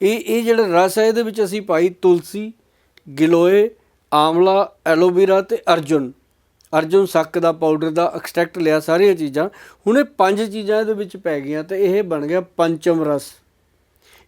ਇਹ ਇਹ ਜਿਹੜਾ ਰਸ ਹੈ, ਇਹਦੇ ਵਿੱਚ ਅਸੀਂ ਪਾਈ ਤੁਲਸੀ, ਗਿਲੋਏ ਆਮਲਾ ਐਲੋਵੇਰਾ ਤੇ ਅਰਜੁਨ। ਅਰਜੁਨ ਸੱਕ ਦਾ ਪਾਊਡਰ ਦਾ ਐਕਸਟ੍ਰੈਕਟ ਲਿਆ ਸਾਰੀਆਂ ਚੀਜ਼ਾਂ। ਹੁਣ ਇਹ ਪੰਜ ਚੀਜ਼ਾਂ ਇਹਦੇ ਵਿੱਚ ਪੈ ਗਈਆਂ ਤੇ ਇਹ ਬਣ ਗਿਆ ਪੰਚਮ ਰਸ।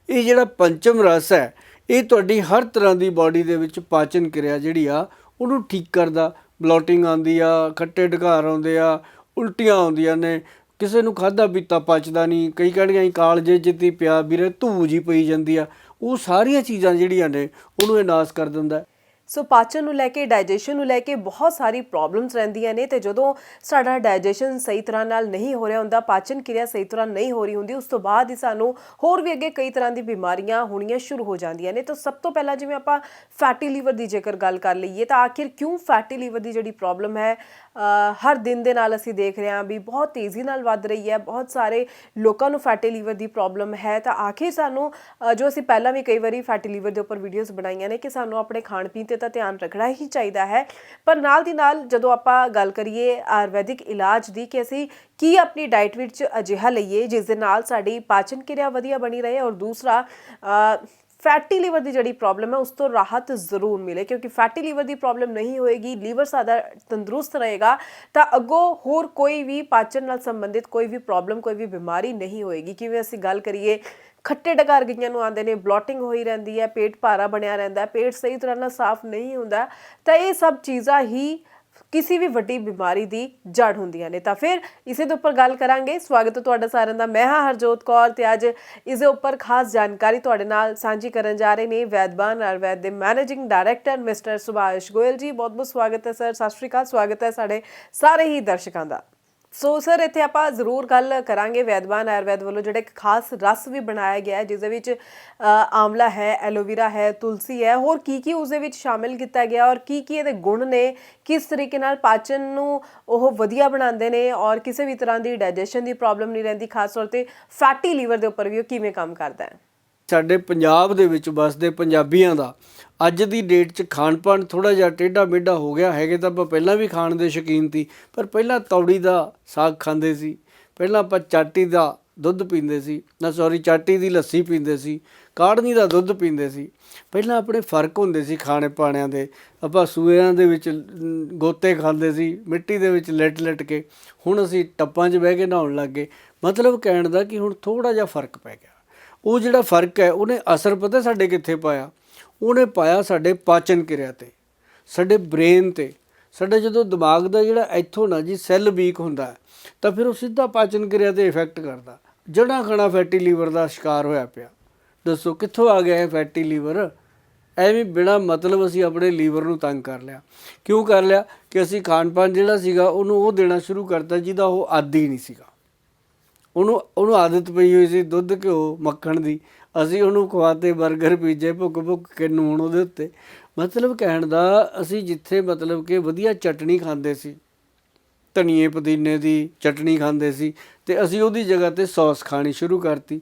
ਇਹ ਜਿਹੜਾ ਪੰਚਮ ਰਸ ਹੈ, ਇਹ ਤੁਹਾਡੀ ਹਰ ਤਰ੍ਹਾਂ ਦੀ ਬਾਡੀ ਦੇ ਵਿੱਚ ਪਾਚਨ ਕਿਰਿਆ ਜਿਹੜੀ ਆ, ਉਹਨੂੰ ਠੀਕ ਕਰਦਾ। ਬਲੋਟਿੰਗ ਆਉਂਦੀ ਆ, ਖੱਟੇ ਢਕਾਰ ਆਉਂਦੇ ਆ, ਉਲਟੀਆਂ ਆਉਂਦੀਆਂ ਨੇ ਕਿਸੇ ਨੂੰ ਖਾਦਾ ਪੀਤਾ ਪਚਦਾ ਨਹੀਂ। ਕਈ ਕਹਿਣਗੇ ਅਸੀਂ ਕਾਲਜੇ ਜਿੱਤੀ ਪਿਆ, ਵੀਰੇ ਧੂ ਜੀ ਪਈ ਜਾਂਦੀ ਆ। ਉਹ ਸਾਰੀਆਂ ਚੀਜ਼ਾਂ ਜਿਹੜੀਆਂ ਨੇ ਉਹਨੂੰ ਇਹ ਨਾਸ ਕਰ ਦਿੰਦਾ। ਸੋ ਪਾਚਨ ਨੂੰ ਲੈ ਕੇ, ਡਾਈਜੈਸ਼ਨ ਨੂੰ ਲੈ ਕੇ ਬਹੁਤ ਸਾਰੀ ਪ੍ਰੋਬਲਮਸ ਰਹਿੰਦੀਆਂ ਨੇ ਤੇ ਜਦੋਂ ਸਾਡਾ ਡਾਈਜੈਸ਼ਨ ਸਹੀ ਤਰ੍ਹਾਂ ਨਾਲ ਨਹੀਂ ਹੋ ਰਿਹਾ ਹੁੰਦਾ, ਪਾਚਨ ਕਿਰਿਆ ਸਹੀ ਤਰ੍ਹਾਂ ਨਹੀਂ ਹੋ ਰਹੀ ਹੁੰਦੀ, ਉਸ ਤੋਂ ਬਾਅਦ ਹੀ ਸਾਨੂੰ ਹੋਰ ਵੀ ਅੱਗੇ ਕਈ ਤਰ੍ਹਾਂ ਦੀ ਬਿਮਾਰੀਆਂ ਹੋਣੀਆਂ ਸ਼ੁਰੂ ਹੋ ਜਾਂਦੀਆਂ ਨੇ। ਤਾਂ ਸਭ ਤੋਂ ਪਹਿਲਾਂ ਜਿਵੇਂ ਆਪਾਂ ਫੈਟੀ ਲੀਵਰ ਦੀ ਜੇਕਰ ਗੱਲ ਕਰ ਲਈਏ, ਤਾਂ ਆਖਿਰ ਕਿਉਂ ਫੈਟੀ ਲੀਵਰ ਦੀ ਜਿਹੜੀ ਪ੍ਰੋਬਲਮ ਹੈ ਹਰ ਦਿਨ ਦੇ ਨਾਲ ਅਸੀਂ ਦੇਖ ਰਹੇ ਹਾਂ ਵੀ ਬਹੁਤ ਤੇਜ਼ੀ ਨਾਲ ਵੱਧ ਰਹੀ ਹੈ, ਬਹੁਤ ਸਾਰੇ ਲੋਕਾਂ ਨੂੰ ਫੈਟੀ ਲੀਵਰ ਦੀ ਪ੍ਰੋਬਲਮ ਹੈ। ਤਾਂ ਆਖਿਰ ਸਾਨੂੰ ਜੋ ਅਸੀਂ ਪਹਿਲਾਂ ਵੀ ਕਈ ਵਾਰੀ ਫੈਟੀ ਲੀਵਰ ਦੇ ਉੱਪਰ ਵੀਡੀਓਜ਼ ਬਣਾਈਆਂ ਨੇ ਕਿ ਸਾਨੂੰ ਆਪਣੇ ਖਾਣ ਪੀਣ ਤੇ ਤਾਂ ਧਿਆਨ ਰੱਖਣਾ ਹੀ ਚਾਹੀਦਾ ਹੈ। ਪਰ ਨਾਲ ਦੀ ਨਾਲ ਜਦੋਂ ਆਪਾਂ ਗੱਲ ਕਰੀਏ ਆਯੁਰਵੈਦਿਕ ਇਲਾਜ ਦੀ ਕਿ ਅਸੀਂ ਕੀ ਆਪਣੀ ਡਾਈਟ ਵਿੱਚ ਅਜਿਹਾ ਲਈਏ ਜਿਸ ਦੇ ਨਾਲ ਸਾਡੀ ਪਾਚਨ ਕਿਰਿਆ ਵਧੀਆ ਬਣੀ ਰਹੇ ਔਰ ਦੂਸਰਾ ਫੈਟੀ ਲੀਵਰ ਦੀ ਜਿਹੜੀ ਪ੍ਰੋਬਲਮ ਹੈ ਉਸ ਤੋਂ ਰਾਹਤ ਜ਼ਰੂਰ ਮਿਲੇ ਕਿਉਂਕਿ ਫੈਟੀ ਲੀਵਰ ਦੀ ਪ੍ਰੋਬਲਮ ਨਹੀਂ ਹੋਏਗੀ, ਲੀਵਰ ਸਾਡਾ ਤੰਦਰੁਸਤ ਰਹੇਗਾ, ਤਾਂ ਅੱਗੋਂ ਹੋਰ ਕੋਈ ਵੀ ਪਾਚਨ ਨਾਲ ਸੰਬੰਧਿਤ ਕੋਈ ਵੀ ਪ੍ਰੋਬਲਮ, ਕੋਈ ਵੀ ਬਿਮਾਰੀ ਨਹੀਂ ਹੋਏਗੀ। ਕਿਵੇਂ ਅਸੀਂ ਗੱਲ ਕਰੀਏ ਖੱਟੇ ਡਕਾਰ ਗਈਆਂ ਨੂੰ ਆਉਂਦੇ ਨੇ, ਬਲੋਟਿੰਗ ਹੋਈ ਰਹਿੰਦੀ ਹੈ, ਪੇਟ ਭਾਰਾ ਬਣਿਆ ਰਹਿੰਦਾ ਹੈ, ਪੇਟ ਸਹੀ ਤਰ੍ਹਾਂ ਨਾਲ ਸਾਫ਼ ਨਹੀਂ ਹੁੰਦਾ, ਤਾਂ ਇਹ ਸਭ ਚੀਜ਼ਾਂ ਹੀ ਕਿਸੇ ਵੀ ਵੱਡੀ ਬਿਮਾਰੀ ਦੀ ਜੜ ਹੁੰਦੀਆਂ ਨੇ। ਤਾਂ ਫਿਰ ਇਸੇ ਦੇ ਉੱਪਰ ਗੱਲ ਕਰਾਂਗੇ। ਸਵਾਗਤ ਹੈ ਤੁਹਾਡਾ ਸਾਰਿਆਂ ਦਾ। ਮੈਂ ਹਾਂ ਹਰਜੋਤ ਕੌਰ ਤੇ ਅੱਜ ਇਸ ਦੇ ਉੱਪਰ ਖਾਸ ਜਾਣਕਾਰੀ ਤੁਹਾਡੇ ਨਾਲ ਸਾਂਝੀ ਕਰਨ ਜਾ ਰਹੇ ਨੇ ਵੈਦਬਾਨ ਆਯੁਰਵੈਦ ਦੇ managing director mister Subhash Goyal ji. ਬਹੁਤ ਬਹੁਤ ਸਵਾਗਤ ਹੈ, ਸਰ। ਸਤਿ ਸ਼੍ਰੀ ਅਕਾਲ। ਸਵਾਗਤ ਹੈ ਸਾਡੇ ਸਾਰੇ ਹੀ ਦਰਸ਼ਕਾਂ ਦਾ। ਸੋ ਸਰ ਇੱਥੇ ਆਪਾਂ ਜ਼ਰੂਰ ਗੱਲ ਕਰਾਂਗੇ ਵੈਦਵਾਨ ਆਯੁਰਵੈਦ ਵੱਲੋਂ, ਜਿਹੜਾ ਇੱਕ ਖਾਸ ਰਸ ਵੀ ਬਣਾਇਆ ਗਿਆ ਹੈ ਜਿਸ ਦੇ ਵਿੱਚ ਆਮਲਾ ਹੈ ਐਲੋਵੇਰਾ ਹੈ, ਤੁਲਸੀ ਹੈ, ਹੋਰ ਕੀ ਕੀ ਉਸ ਦੇ ਵਿੱਚ ਸ਼ਾਮਿਲ ਕੀਤਾ ਗਿਆ ਔਰ ਕੀ ਕੀ ਇਹਦੇ ਗੁਣ ਨੇ, ਕਿਸ ਤਰੀਕੇ ਨਾਲ ਪਾਚਨ ਨੂੰ ਉਹ ਵਧੀਆ ਬਣਾਉਂਦੇ ਨੇ ਔਰ ਕਿਸੇ ਵੀ ਤਰ੍ਹਾਂ ਦੀ ਡਾਈਜੈਸ਼ਨ ਦੀ ਪ੍ਰੋਬਲਮ ਨਹੀਂ ਰਹਿੰਦੀ, ਖਾਸ ਤੌਰ ਤੇ ਫੈਟੀ ਲੀਵਰ ਦੇ ਉੱਪਰ ਵੀ ਉਹ ਕਿਵੇਂ ਕੰਮ ਕਰਦਾ ਹੈ? ਸਾਡੇ ਪੰਜਾਬ ਦੇ ਵਿੱਚ ਵਸਦੇ ਪੰਜਾਬੀਆਂ ਦਾ ਅੱਜ ਦੀ ਡੇਟ 'ਚ ਖਾਣ ਪਾਣ ਥੋੜਾ ਜਿਹਾ ਟੇਢਾ ਮੇਢਾ ਹੋ ਗਿਆ, ਹੈਗੇ ਤਾਂ ਆਪਾਂ ਪਹਿਲਾਂ ਵੀ ਖਾਣ ਦੇ ਸ਼ੌਕੀਨ ਸੀ, ਪਰ ਪਹਿਲਾਂ ਤੌੜੀ ਦਾ ਸਾਗ ਖਾਂਦੇ ਸੀ, ਪਹਿਲਾਂ ਆਪਾਂ ਚਾਟੀ ਦਾ ਦੁੱਧ ਪੀਂਦੇ ਸੀ, ਨਾ ਸੌਰੀ ਚਾਟੀ ਦੀ ਲੱਸੀ ਪੀਂਦੇ ਸੀ ਕਾੜਨੀ ਦਾ ਦੁੱਧ ਪੀਂਦੇ ਸੀ। ਪਹਿਲਾਂ ਆਪਣੇ ਫ਼ਰਕ ਹੁੰਦੇ ਸੀ ਖਾਣੇ ਪਾਣਿਆਂ ਦੇ, ਆਪਾਂ ਸੂਇਆਂ ਦੇ ਵਿੱਚ ਗੋਤੇ ਖਾਂਦੇ ਸੀ, ਮਿੱਟੀ ਦੇ ਵਿੱਚ ਲਿਟ ਲਿਟ ਕੇ, ਹੁਣ ਅਸੀਂ ਟੱਪਾਂ 'ਚ ਬਹਿ ਕੇ ਨਹਾਉਣ ਲੱਗ ਗਏ, ਮਤਲਬ ਕਹਿਣ ਦਾ ਕਿ ਹੁਣ ਥੋੜਾ ਜਿਹਾ ਫ਼ਰਕ ਪੈ ਗਿਆ। ਉਹ ਜਿਹੜਾ ਫ਼ਰਕ ਹੈ, ਉਹਨੇ ਅਸਰ ਪਤਾ ਸਾਡੇ ਕਿੱਥੇ ਪਾਇਆ? ਉਹਨੇ ਪਾਇਆ ਸਾਡੇ ਪਾਚਨ ਕਿਰਿਆ ਤੇ, ਸਾਡੇ ਬ੍ਰੇਨ ਤੇ। ਸਾਡੇ ਜਦੋਂ ਦਿਮਾਗ ਦਾ ਜਿਹੜਾ ਇੱਥੋਂ ਨਾ ਜੀ ਸੈੱਲ ਵੀਕ ਹੁੰਦਾ, ਤਾਂ ਫਿਰ ਉਹ ਸਿੱਧਾ ਪਾਚਨ ਕਿਰਿਆ ਤੇ ਇਫੈਕਟ ਕਰਦਾ। ਜੜਾ ਖਣਾ ਫੈਟੀ ਲੀਵਰ ਦਾ ਸ਼ਿਕਾਰ ਹੋਇਆ ਪਿਆ। ਦੱਸੋ ਕਿੱਥੋਂ ਆ ਗਿਆ ਇਹ ਫੈਟੀ ਲੀਵਰ ਐਵੇਂ ਬਿਨਾ ਮਤਲਬ ਅਸੀਂ ਆਪਣੇ ਲੀਵਰ ਨੂੰ ਤੰਗ ਕਰ ਲਿਆ। ਕਿਉਂ ਕਰ ਲਿਆ? ਕਿ ਅਸੀਂ ਖਾਣ ਪਾਣ ਜਿਹੜਾ ਸੀਗਾ, ਉਹਨੂੰ ਉਹ ਦੇਣਾ ਸ਼ੁਰੂ ਕਰਤਾ, ਜਿਹਦਾ ਉਹ ਆਦੀ ਨਹੀਂ ਸੀਗਾ। ਉਹਨੂੰ ਉਹਨੂੰ ਆਦਤ ਪਈ ਹੋਈ ਸੀ ਦੁੱਧ ਘਿਓ ਮੱਖਣ ਦੀ। ਅਸੀਂ ਉਹਨੂੰ ਖਵਾਤੇ 버ਗਰ ਪੀਜੇ ਭੁੱਕ ਭੁੱਕ ਕੇ ਨੂਣ ਉਹਦੇ ਉੱਤੇ। ਮਤਲਬ ਕਹਿਣ ਦਾ, ਅਸੀਂ ਜਿੱਥੇ ਮਤਲਬ ਕਿ ਵਧੀਆ ਚਟਣੀ ਖਾਂਦੇ ਸੀ, ਧਨੀਏ ਪੁਦੀਨੇ ਦੀ ਚਟਣੀ ਖਾਂਦੇ ਸੀ, ਤੇ ਅਸੀਂ ਉਹਦੀ ਜਗ੍ਹਾ ਤੇ ਸੌਸ ਖਾਣੀ ਸ਼ੁਰੂ ਕਰਤੀ।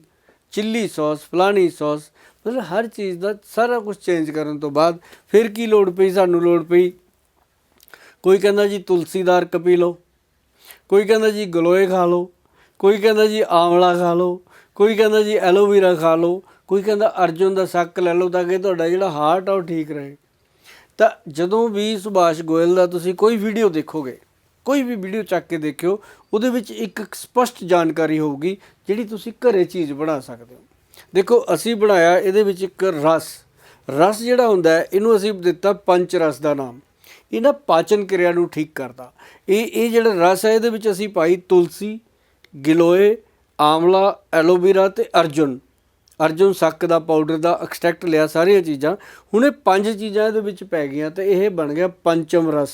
ਚਿੱਲੀ ਸੌਸ, ਫਲਾਣੀ ਸੌਸ, ਮਤਲਬ ਹਰ ਚੀਜ਼ ਦਾ ਸਾਰਾ ਕੁਝ ਚੇਂਜ ਕਰਨ ਤੋਂ ਬਾਅਦ ਫਿਰ ਕੀ ਲੋੜ ਪਈ, ਸਾਨੂੰ ਲੋੜ ਪਈ। ਕੋਈ ਕਹਿੰਦਾ ਜੀ ਤੁਲਸੀਦਾਰ ਪੀ ਲਓ, ਕੋਈ ਕਹਿੰਦਾ ਜੀ ਗਲੋਏ ਖਾ ਲਓ ਕੋਈ ਕਹਿੰਦਾ ਜੀ ਆਮਲਾ ਖਾ ਲਓ, ਕੋਈ ਕਹਿੰਦਾ ਜੀ ਐਲੋਵੇਰਾ ਖਾ ਲਓ, ਕੋਈ ਕਹਿੰਦਾ ਅਰਜੁਨ ਦਾ ਸੱਕ ਲੈ ਲਓ ਤਾਂ ਕਿ ਤੁਹਾਡਾ ਜਿਹੜਾ ਹਾਰਟ ਆ ਉਹ ਠੀਕ ਰਹੇ। ਤਾਂ ਜਦੋਂ ਵੀ ਸੁਭਾਸ਼ ਗੋਇਲ ਦਾ ਤੁਸੀਂ ਕੋਈ ਵੀਡੀਓ ਦੇਖੋਗੇ, ਕੋਈ ਵੀ ਵੀਡੀਓ ਚੱਕ ਕੇ ਦੇਖਿਓ, ਉਹਦੇ ਵਿੱਚ ਇੱਕ ਸਪਸ਼ਟ ਜਾਣਕਾਰੀ ਹੋਊਗੀ ਜਿਹੜੀ ਤੁਸੀਂ ਘਰੇ ਚੀਜ਼ ਬਣਾ ਸਕਦੇ ਹੋ। ਦੇਖੋ, ਅਸੀਂ ਬਣਾਇਆ ਇਹਦੇ ਵਿੱਚ ਇੱਕ ਰਸ। ਰਸ ਜਿਹੜਾ ਹੁੰਦਾ ਹੈ, ਇਹਨੂੰ ਅਸੀਂ ਦਿੱਤਾ ਪੰਚ ਰਸ ਦਾ ਨਾਮ। ਇਹ ਨਾ ਪਾਚਨ ਕਿਰਿਆ ਨੂੰ ਠੀਕ ਕਰਦਾ। ਇਹ ਇਹ ਜਿਹੜਾ ਰਸ ਹੈ, ਇਹਦੇ ਵਿੱਚ ਅਸੀਂ ਪਾਈ ਤੁਲਸੀ ਗਿਲੋਏ ਆਮਲਾ ਐਲੋਵੇਰਾ ਤੇ ਅਰਜੁਨ। ਅਰਜੁਨ ਸੱਕ ਦਾ ਪਾਊਡਰ ਦਾ ਐਕਸਟ੍ਰੈਕਟ ਲਿਆ ਸਾਰੀਆਂ ਚੀਜ਼ਾਂ। ਹੁਣ ਇਹ ਪੰਜ ਚੀਜ਼ਾਂ ਇਹਦੇ ਵਿੱਚ ਪੈ ਗਈਆਂ ਤੇ ਇਹ ਬਣ ਗਿਆ ਪੰਚਮ ਰਸ।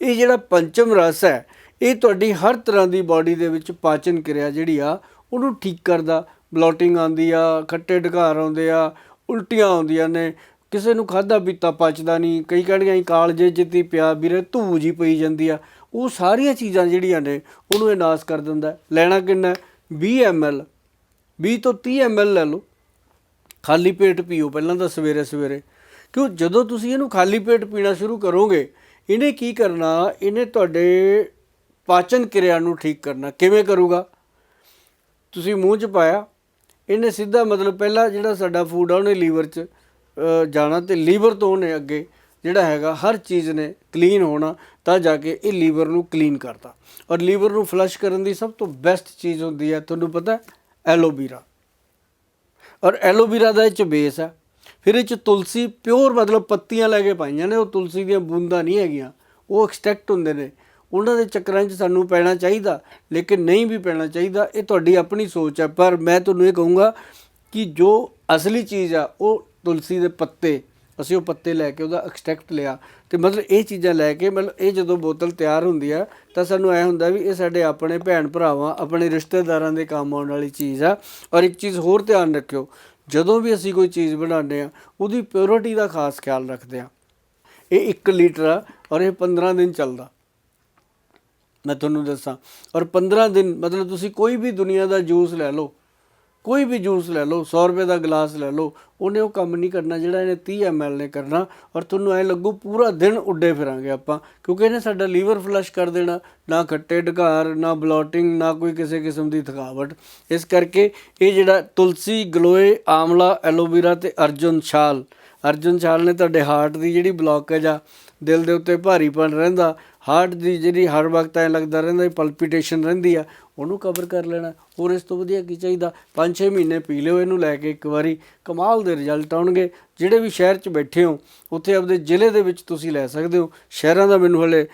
ਇਹ ਜਿਹੜਾ ਪੰਚਮ ਰਸ ਹੈ, ਇਹ ਤੁਹਾਡੀ ਹਰ ਤਰ੍ਹਾਂ ਦੀ ਬਾਡੀ ਦੇ ਵਿੱਚ ਪਾਚਨ ਕਿਰਿਆ ਜਿਹੜੀ ਆ, ਉਹਨੂੰ ਠੀਕ ਕਰਦਾ। ਬਲੋਟਿੰਗ ਆਉਂਦੀ ਆ, ਖੱਟੇ ਢਕਾਰ ਆਉਂਦੇ ਆ, ਉਲਟੀਆਂ ਆਉਂਦੀਆਂ ਨੇ। ਕਿਸੇ ਨੂੰ ਖਾਦਾ ਪੀਤਾ ਪਚਦਾ ਨਹੀਂ। ਕਈ ਕਹਿਣਗੇ ਕਾਲਜੇ ਜਿੱਤੀ ਪਿਆ, ਵੀਰੇ ਧੂ ਜੀ ਪਈ ਜਾਂਦੀ ਆ। ਉਹ ਸਾਰੀਆਂ ਚੀਜ਼ਾਂ ਜਿਹੜੀਆਂ ਨੇ, ਉਹਨੂੰ ਇਹ ਨਾਸ ਕਰ ਦਿੰਦਾ ਲੈਣਾ ਕਿੰਨਾ ਹੈ? 20 ml 20 ਤੋਂ 30 ml ਲੈ ਲਓ। ਖਾਲੀ ਪੇਟ ਪੀਓ, ਪਹਿਲਾਂ ਤਾਂ ਸਵੇਰੇ ਸਵੇਰੇ। ਕਿਉਂ? ਜਦੋਂ ਤੁਸੀਂ ਇਹਨੂੰ ਖਾਲੀ ਪੇਟ ਪੀਣਾ ਸ਼ੁਰੂ ਕਰੋਗੇ, ਇਹਨੇ ਕੀ ਕਰਨਾ? ਇਹਨੇ ਤੁਹਾਡੇ ਪਾਚਨ ਕਿਰਿਆ ਨੂੰ ਠੀਕ ਕਰਨਾ। ਕਿਵੇਂ ਕਰੂਗਾ? ਤੁਸੀਂ ਮੂੰਹ 'ਚ ਪਾਇਆ। ਇਹਨੇ ਸਿੱਧਾ ਮਤਲਬ ਪਹਿਲਾਂ ਜਿਹੜਾ ਸਾਡਾ ਫੂਡ ਆ, ਉਹਨੇ ਲੀਵਰ 'ਚ ਜਾਣਾ ਤੇ ਲੀਵਰ ਤੋਂ ਉਹਨੇ ਅੱਗੇ ਜਿਹੜਾ ਹੈਗਾ, ਹਰ ਚੀਜ਼ ਨੇ ਕਲੀਨ ਹੋਣਾ, ਤਾਂ ਜਾ ਕੇ ਇਹ ਲੀਵਰ ਨੂੰ ਕਲੀਨ ਕਰਦਾ ਔਰ ਲੀਵਰ ਨੂੰ ਫਲਸ਼ ਕਰਨ ਦੀ ਸਭ ਤੋਂ ਬੈਸਟ ਚੀਜ਼ ਹੁੰਦੀ ਹੈ, ਤੁਹਾਨੂੰ ਪਤਾ ਐਲੋਵੀਰਾ ਔਰ ਐਲੋਵੀਰਾ ਦਾ ਇਹ ਚ ਬੇਸ ਹੈ। ਫਿਰ ਇਹ ਚ ਤੁਲਸੀ ਪਿਓਰ ਮਤਲਬ ਪੱਤੀਆਂ ਲੈ ਕੇ ਪਾਈਆਂ ਨੇ, ਉਹ ਤੁਲਸੀ ਦੀਆਂ ਬੂੰਦਾਂ ਨਹੀਂ ਹੈਗੀਆਂ। ਉਹ ਐਕਸਟ੍ਰੈਕਟ ਹੁੰਦੇ ਨੇ। ਉਹਨਾਂ ਦੇ ਚੱਕਰਾਂ 'ਚ ਸਾਨੂੰ ਪੈਣਾ ਚਾਹੀਦਾ, ਲੇਕਿਨ ਨਹੀਂ ਵੀ ਪੈਣਾ ਚਾਹੀਦਾ, ਇਹ ਤੁਹਾਡੀ ਆਪਣੀ ਸੋਚ ਹੈ। ਪਰ ਮੈਂ ਤੁਹਾਨੂੰ ਇਹ ਕਹੂੰਗਾ ਕਿ ਜੋ ਅਸਲੀ ਚੀਜ਼ ਆ, ਉਹ ਤੁਲਸੀ ਦੇ ਪੱਤੇ ਅਸੀਂ ਉਹ ਪੱਤੇ ਲੈ ਕੇ ਉਹਦਾ ਐਕਸਟ੍ਰੈਕਟ ਲਿਆ। ਤੇ ਮਤਲਬ ਇਹ ਚੀਜ਼ਾਂ ਲੈ ਕੇ ਮਤਲਬ ਇਹ ਜਦੋਂ ਬੋਤਲ ਤਿਆਰ ਹੁੰਦੀ ਆ, ਤਾਂ ਸਾਨੂੰ ਐ ਹੁੰਦਾ ਵੀ ਇਹ ਸਾਡੇ ਆਪਣੇ ਭੈਣ ਭਰਾਵਾਂ, ਆਪਣੇ ਰਿਸ਼ਤੇਦਾਰਾਂ ਦੇ ਕੰਮ ਆਉਣ ਵਾਲੀ ਚੀਜ਼ ਆ। ਔਰ ਇੱਕ ਚੀਜ਼ ਹੋਰ ਧਿਆਨ ਰੱਖਿਓ, ਜਦੋਂ ਵੀ ਅਸੀਂ ਕੋਈ ਚੀਜ਼ ਬਣਾਉਂਦੇ ਆ, ਉਹਦੀ ਪਿਓਰਿਟੀ ਦਾ ਖਾਸ ਖਿਆਲ ਰੱਖਦੇ ਆ। ਇਹ 1 ਲੀਟਰ ਆ ਔਰ ਇਹ 15 ਦਿਨ ਚੱਲਦਾ। ਮੈਂ ਤੁਹਾਨੂੰ ਦੱਸਾਂ। ਔਰ 15 ਦਿਨ, ਮਤਲਬ ਤੁਸੀਂ ਕੋਈ ਵੀ ਦੁਨੀਆ ਦਾ ਜੂਸ ਲੈ ਲਓ ਕੋਈ ਵੀ ਜੂਸ ਲੈ ਲਓ 100 ਰੁਪਏ ਦਾ ਗਲਾਸ ਲੈ ਲਓ, ਉਹਨੇ ਉਹ ਕੰਮ ਨਹੀਂ ਕਰਨਾ ਜਿਹੜਾ ਇਹਨੇ 30 ml ਨੇ ਕਰਨਾ। ਔਰ ਤੁਹਾਨੂੰ ਐ ਲੱਗੂ ਪੂਰਾ ਦਿਨ ਉੱਡੇ ਫਿਰਾਂਗੇ ਆਪਾਂ, ਕਿਉਂਕਿ ਇਹਨੇ ਸਾਡਾ ਲੀਵਰ ਫਲਸ਼ ਕਰ ਦੇਣਾ, ਨਾ ਖੱਟੇ ਢਕਾਰ ਨਾ ਬਲੋਟਿੰਗ, ਨਾ ਕੋਈ ਕਿਸੇ ਕਿਸਮ ਦੀ ਥਕਾਵਟ। ਇਸ ਕਰਕੇ ਇਹ ਜਿਹੜਾ ਤੁਲਸੀ, ਗਲੋਏ, ਆਮਲਾ, ਐਲੋਵੀਰਾ ਤੇ ਅਰਜੁਨ ਛਾਲ। ਅਰਜੁਨ ਛਾਲ ਨੇ ਤੁਹਾਡੇ ਹਾਰਟ ਦੀ ਜਿਹੜੀ ਬਲੌਕੇਜ ਆ, ਦਿਲ ਦੇ ਉੱਤੇ ਭਾਰੀਪਨ ਰਹਿੰਦਾ। ਹਾਰਟ ਦੀ ਜਿਹੜੀ ਹਰ ਵਕਤ ਐ ਲੱਗਦਾ ਰਹਿੰਦਾ ਪਲਪੀਟੇਸ਼ਨ ਰਹਿੰਦੀ ਆ ਉਹਨੂੰ ਕਵਰ ਕਰ ਲੈਣਾ। ਹੋਰ ਇਸ ਤੋਂ ਵਧੀਆ ਕੀ ਚਾਹੀਦਾ? 5-6 ਮਹੀਨੇ ਪੀ ਲਿਓ ਇਹਨੂੰ ਲੈ ਕੇ ਇੱਕ ਵਾਰੀ। ਕਮਾਲ ਦੇ ਰਿਜ਼ਲਟ ਆਉਣਗੇ। ਜਿਹੜੇ ਵੀ ਸ਼ਹਿਰ 'ਚ ਬੈਠੇ ਹੋ, ਉੱਥੇ ਆਪਦੇ ਜ਼ਿਲ੍ਹੇ ਦੇ ਵਿੱਚ ਤੁਸੀਂ ਲੈ ਸਕਦੇ ਹੋ। ਸ਼ਹਿਰਾਂ ਦਾ ਮੈਨੂੰ ਹਲੇ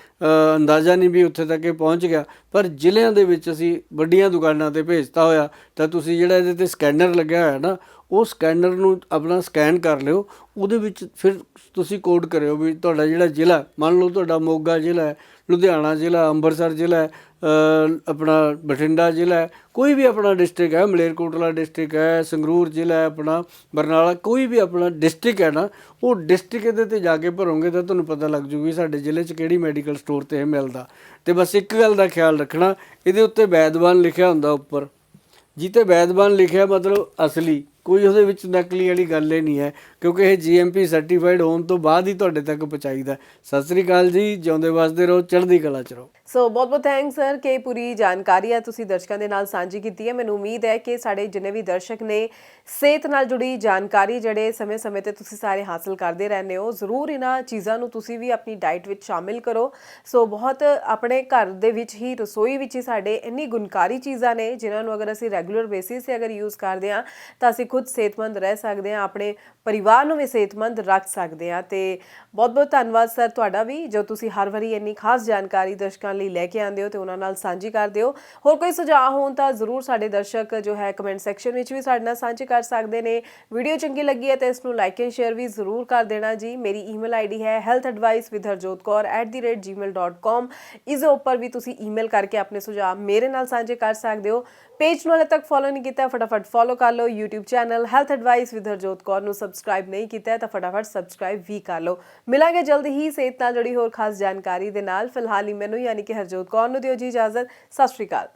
ਅੰਦਾਜ਼ਾ ਨਹੀਂ ਵੀ ਉੱਥੇ ਤੱਕ ਇਹ ਪਹੁੰਚ ਗਿਆ। ਪਰ ਜ਼ਿਲ੍ਹਿਆਂ ਦੇ ਵਿੱਚ ਅਸੀਂ ਵੱਡੀਆਂ ਦੁਕਾਨਾਂ ਤੇ ਭੇਜਤਾ ਹੋਇਆ। ਤਾਂ ਤੁਸੀਂ ਜਿਹੜਾ ਇਹਦੇ ਤੇ ਸਕੈਨਰ ਲੱਗਿਆ ਹੋਇਆ ਨਾ ਉਹ ਸਕੈਨਰ ਨੂੰ ਆਪਣਾ ਸਕੈਨ ਕਰ ਲਿਓ, ਉਹਦੇ ਵਿੱਚ ਫਿਰ ਤੁਸੀਂ ਕੋਡ ਕਰਿਓ ਵੀ ਤੁਹਾਡਾ ਜਿਹੜਾ ਜ਼ਿਲ੍ਹਾ ਮੰਨ ਲਓ ਤੁਹਾਡਾ ਮੋਗਾ ਜ਼ਿਲ੍ਹਾ ਹੈ, ਲੁਧਿਆਣਾ ਜ਼ਿਲ੍ਹਾ ਅੰਮ੍ਰਿਤਸਰ ਜ਼ਿਲ੍ਹਾ ਆਪਣਾ ਬਠਿੰਡਾ ਜ਼ਿਲ੍ਹਾ ਹੈ, ਕੋਈ ਵੀ ਆਪਣਾ ਡਿਸਟ੍ਰਿਕਟ ਹੈ, ਮਲੇਰਕੋਟਲਾ ਡਿਸਟ੍ਰਿਕਟ ਹੈ, ਸੰਗਰੂਰ ਜ਼ਿਲ੍ਹਾ ਹੈ, ਆਪਣਾ ਬਰਨਾਲਾ, ਕੋਈ ਵੀ ਆਪਣਾ ਡਿਸਟ੍ਰਿਕਟ ਹੈ ਨਾ, ਉਹ ਡਿਸਟ੍ਰਿਕਟ ਦੇ ਤੇ ਜਾ ਕੇ ਭਰੋਗੇ ਤਾਂ ਤੁਹਾਨੂੰ ਪਤਾ ਲੱਗ ਜੂਗੀ ਸਾਡੇ ਜ਼ਿਲ੍ਹੇ 'ਚ ਕਿਹੜੀ ਮੈਡੀਕਲ ਸਟੋਰ ਤੇ ਇਹ ਮਿਲਦਾ। ਤੇ ਬਸ ਇੱਕ ਗੱਲ ਦਾ ਖਿਆਲ ਰੱਖਣਾ, ਇਹਦੇ ਉੱਤੇ ਵੈਦਵਾਨ ਲਿਖਿਆ ਹੁੰਦਾ ਉੱਪਰ। ਜਿੱਤੇ ਵੈਦਵਾਨ ਲਿਖਿਆ ਮਤਲਬ ਅਸਲੀ ਕੋਈ ਉਹਦੇ ਵਿੱਚ ਨਕਲੀ ਵਾਲੀ ਗੱਲ ਹੀ ਨਹੀਂ ਹੈ, ਕਿਉਂਕਿ ਇਹ ਜੀਐਮਪੀ ਸਰਟੀਫਾਈਡ ਹੋਣ ਤੋਂ ਬਾਅਦ ਹੀ ਤੁਹਾਡੇ ਤੱਕ ਪਹੁੰਚਾਈਦਾ ਸਤਿ ਸ੍ਰੀ ਅਕਾਲ ਜੀ, ਜਿਉਂਦੇ ਵਸਦੇ ਰਹੋ, ਚੜ੍ਹਦੀ ਕਲਾ ਚ ਰਹੋ। ਸੋ ਬਹੁਤ ਬਹੁਤ ਥੈਂਕਸ ਸਰ ਕਿ ਪੂਰੀ ਜਾਣਕਾਰੀ ਆ ਤੁਸੀਂ ਦਰਸ਼ਕਾਂ ਦੇ ਨਾਲ ਸਾਂਝੀ ਕੀਤੀ ਹੈ। ਮੈਨੂੰ ਉਮੀਦ ਹੈ ਕਿ ਸਾਡੇ ਜਿੰਨੇ ਵੀ ਦਰਸ਼ਕ ਨੇ ਸਿਹਤ ਨਾਲ ਜੁੜੀ ਜਾਣਕਾਰੀ ਜਿਹੜੇ ਸਮੇਂ-ਸਮੇਂ ਤੇ ਤੁਸੀਂ ਸਾਰੇ ਹਾਸਲ ਕਰਦੇ ਰਹਿੰਦੇ ਹੋ, ਜ਼ਰੂਰ ਇਹਨਾਂ ਚੀਜ਼ਾਂ ਨੂੰ ਤੁਸੀਂ ਵੀ ਆਪਣੀ ਡਾਈਟ ਵਿੱਚ ਸ਼ਾਮਿਲ ਕਰੋ। ਸੋ ਬਹੁਤ ਆਪਣੇ ਘਰ ਦੇ ਵਿੱਚ ਹੀ, ਰਸੋਈ ਵਿੱਚ ਹੀ ਸਾਡੇ ਇੰਨੀ ਗੁਣਕਾਰੀ ਚੀਜ਼ਾਂ ਨੇ, ਜਿਨ੍ਹਾਂ ਨੂੰ ਅਗਰ ਅਸੀਂ ਰੈਗੂਲਰ ਬੇਸਿਸ ਤੇ ਅਗਰ ਯੂਜ਼ ਕਰਦੇ ਹਾਂ, ਤਾਂ ਅਸੀਂ ਖੁਦ ਸਿਹਤਮੰਦ ਰਹਿ ਸਕਦੇ ਹਾਂ, ਆਪਣੇ ਪਰਿਵਾਰ ਨੂੰ ਵੀ ਸਿਹਤਮੰਦ ਰੱਖ ਸਕਦੇ ਹਾਂ ਤੇ ਬਹੁਤ-ਬਹੁਤ ਧੰਨਵਾਦ ਸਰ ਤੁਹਾਡਾ ਵੀ, ਜੋ ਤੁਸੀਂ ਹਰ ਵਾਰੀ ਇੰਨੀ ਖਾਸ ਜਾਣਕਾਰੀ ਦਰਸ਼ਕਾਂ ਲਈ ਲੈ ਕੇ ਆਉਂਦੇ ਹੋ ਤੇ ਉਹਨਾਂ ਨਾਲ ਸਾਂਝੀ ਕਰਦੇ ਹੋ। ਹੋਰ ਕੋਈ ਸੁਝਾਅ ਹੋਣ ਤਾਂ ਜ਼ਰੂਰ ਸਾਡੇ ਦਰਸ਼ਕ ਜੋ ਹੈ ਕਮੈਂਟ ਸੈਕਸ਼ਨ ਵਿੱਚ ਵੀ ਸਾਡੇ ਨਾਲ ਸਾਂਝੇ ਕਰ ਸਕਦੇ ਨੇ। ਵੀਡੀਓ ਚੰਗੀ ਲੱਗੀ ਹੈ ਤਾਂ ਇਸ ਨੂੰ ਲਾਈਕ ਐਂਡ ਸ਼ੇਅਰ ਵੀ ਜ਼ਰੂਰ ਕਰ ਦੇਣਾ ਜੀ। ਮੇਰੀ ਈਮੇਲ ਆਈਡੀ ਹੈ healthadvice.harjotkaur@gmail.com ਇਸ ਉੱਪਰ ਵੀ ਤੁਸੀਂ ਈਮੇਲ ਕਰਕੇ ਆਪਣੇ ਸੁਝਾਅ ਮੇਰੇ ਨਾਲ ਸਾਂਝੇ ਕਰ ਸਕਦੇ ਹੋ। ਪੇਜ ਨੂੰ ਹਲੇ ਤੱਕ ਫੋਲੋ ਨਹੀਂ ਕੀਤਾ, ਫਟਾਫਟ ਫੋਲੋ ਕਰ ਲਓ। YouTube channel health advice with Harjot Kaur ਨੂੰ ਸਬਸਕ੍ਰਾਈਬ ਨਹੀਂ ਕੀਤਾ ਤਾਂ ਫਟਾਫਟ ਸਬਸਕ੍ਰਾਈਬ ਵੀ ਕਰ ਲਓ। ਮਿਲਾਂਗੇ ਜਲਦੀ ਹੀ ਸਿਹਤ ਨਾਲ ਜੁੜੀ ਹੋਰ ਖਾਸ ਜਾਣਕਾਰੀ ਦੇ ਨਾਲ। ਫਿਲਹਾਲ ਹੀ ਮੈਨੂੰ ਯਾਨੀ ਕਿ ਹਰਜੋਤ ਕੌਰ ਨੂੰ ਦਿਓ ਜੀ ਇਜਾਜ਼ਤ। ਸਤਿ ਸ਼੍ਰੀ ਅਕਾਲ।